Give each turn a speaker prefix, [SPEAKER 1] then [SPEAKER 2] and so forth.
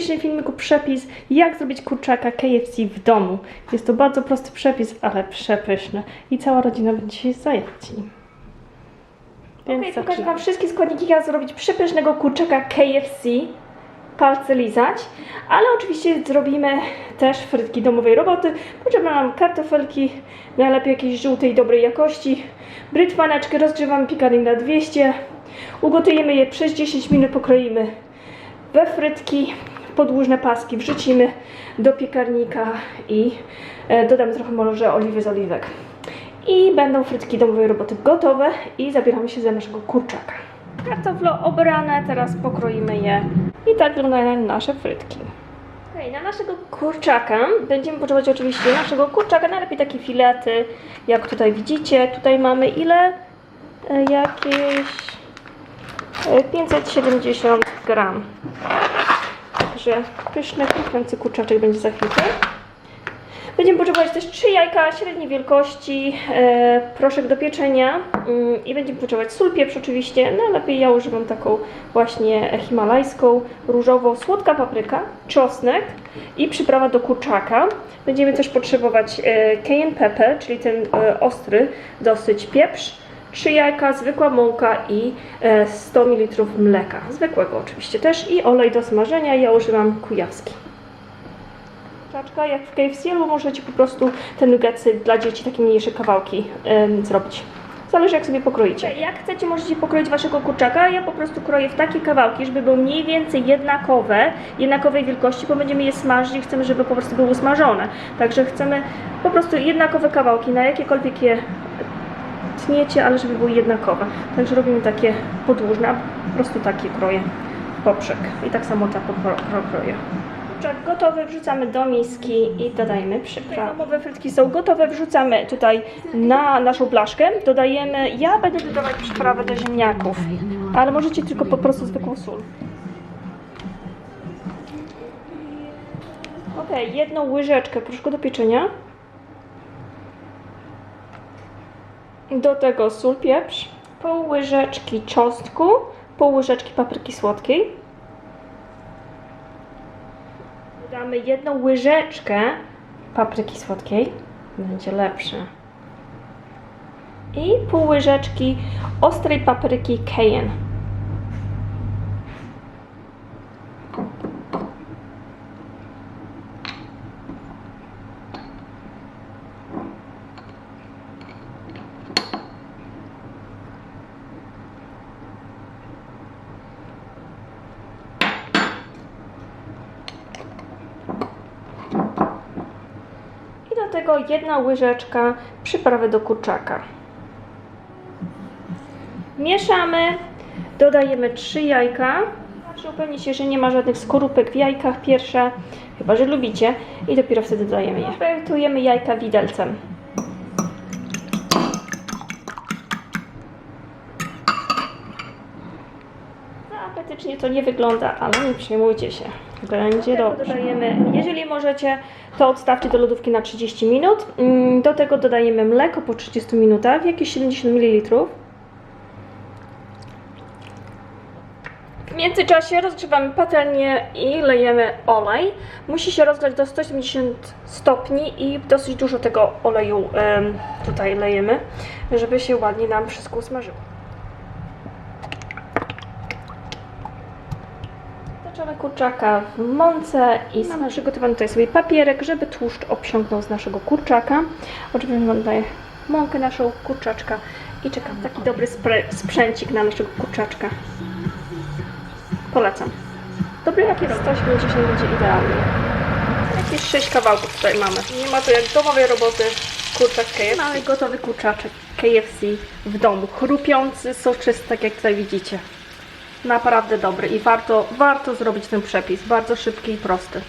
[SPEAKER 1] dzisiejszym filmiku przepis, jak zrobić kurczaka KFC w domu. Jest to bardzo prosty przepis, ale przepyszny. I cała rodzina będzie się nim. Więc
[SPEAKER 2] Okej, pokażę. Wam wszystkie składniki, jak zrobić przepysznego kurczaka KFC. Palce lizać. Ale oczywiście zrobimy też frytki domowej roboty. Potrzebne nam kartofelki, najlepiej jakiejś żółtej, dobrej jakości. Brytwaneczkę rozgrzewamy piekarnik na 200. Ugotujemy je przez 10 minut, pokroimy we frytki. Podłużne paski wrzucimy do piekarnika i e, dodamy trochę może oliwy z oliwek. I będą frytki domowej roboty gotowe i zabieramy się za naszego kurczaka. Kartofle obrane, teraz pokroimy je i tak wyglądają nasze frytki. Okay, na naszego kurczaka będziemy potrzebować oczywiście naszego kurczaka, najlepiej takie filety, jak tutaj widzicie. Tutaj mamy ile? E, Jakieś e, 570 gram. Także pyszny, chrupiący kurczaczek będzie za chwilkę. Będziemy potrzebować też 3 jajka średniej wielkości, e, proszek do pieczenia mm, i będziemy potrzebować sól, pieprz oczywiście. Najlepiej ja używam taką właśnie himalajską, różową, słodka papryka, czosnek i przyprawa do kurczaka. Będziemy też potrzebować e, cayenne pepper, czyli ten e, ostry dosyć pieprz, 3 jajka, zwykła mąka i e, 100 ml mleka, zwykłego oczywiście też i olej do smażenia. Ja używam kujawski kurczaczka, jak w KFC, możecie po prostu te nuggetsy dla dzieci, takie mniejsze kawałki em, zrobić. Zależy jak sobie pokroicie. Jak chcecie, możecie pokroić waszego kurczaka. Ja po prostu kroję w takie kawałki, żeby były mniej więcej jednakowe, jednakowej wielkości, bo będziemy je smażyć i chcemy, żeby po prostu były usmażone. Także chcemy po prostu jednakowe kawałki, na jakiekolwiek je tniecie, ale żeby były jednakowe. Także robimy takie podłużne, po prostu takie kroję w poprzek. I tak samo ta pokroję. Kurczak gotowy, wrzucamy do miski i dodajemy przyprawy. Domowe frytki są gotowe, wrzucamy tutaj na naszą blaszkę. Dodajemy, ja będę dodawać przyprawę do ziemniaków, ale możecie tylko po prostu zwykłą sól. Ok, jedną łyżeczkę proszku do pieczenia. Do tego sól, pieprz, pół łyżeczki czosnku, pół łyżeczki papryki słodkiej. Dodamy jedną łyżeczkę papryki słodkiej, będzie lepsze. I pół łyżeczki ostrej papryki cayenne. Tego jedna łyżeczka przyprawy do kurczaka. Mieszamy, dodajemy 3 jajka. Zawsze upewnić się, że nie ma żadnych skorupek w jajkach pierwsze, chyba że lubicie, i dopiero wtedy dodajemy je. Projektujemy jajka widelcem. Za apetycznie to nie wygląda, ale nie przejmujcie się. Będzie dobrze. Dodajemy, jeżeli możecie, to odstawcie do lodówki na 30 minut. Mm, Do tego dodajemy mleko po 30 minutach, jakieś 70 ml. W międzyczasie rozgrzewamy patelnię i lejemy olej. Musi się rozgrzać do 180 stopni i dosyć dużo tego oleju tutaj lejemy, żeby się ładnie nam wszystko usmażyło. Zaczynamy kurczaka w mące i mamy przygotowany tutaj sobie papierek, żeby tłuszcz obsiągnął z naszego kurczaka. Oczywiście mam tutaj mąkę naszą kurczaczka i czekam taki dobry sprzęcik na naszego kurczaczka. Polecam. Dobry jak jest 180 będzie idealnie. Jakieś 6 kawałków tutaj mamy. Nie ma to jak domowej roboty kurczak KFC. Mamy gotowy kurczaczek KFC w domu. Chrupiący, soczysty, tak jak tutaj widzicie. Naprawdę dobry i warto, warto zrobić ten przepis. Bardzo szybki i prosty.